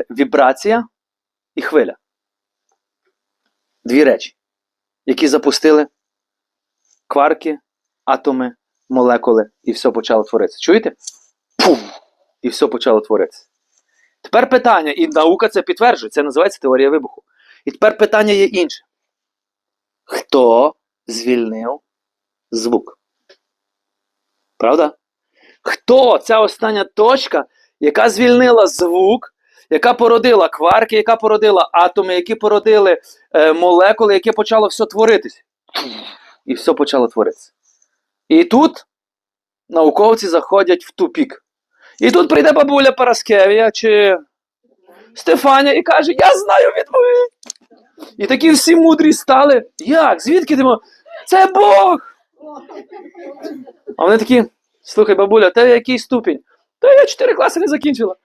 вібрація і хвиля. Дві речі, які запустили кварки, атоми, молекули, і все почало творитися. Чуєте? Пум! І все почало творитися. Тепер питання, і наука це підтверджує, це називається теорія вибуху. І тепер питання є інше. Хто звільнив звук? Правда? Хто ця остання точка, яка звільнила звук, яка породила кварки, яка породила атоми, які породили е, молекули, яке почало все творитися? І все почало творитися. І тут науковці заходять в тупік. І тут прийде бабуля Параскевія чи Стефаня і каже: Я знаю відповідь. І такі всі мудрі стали. Як? Звідки ти? Це Бог! А вони такі: слухай, бабуля, тебе який ступінь? Та я чотири класи не закінчила.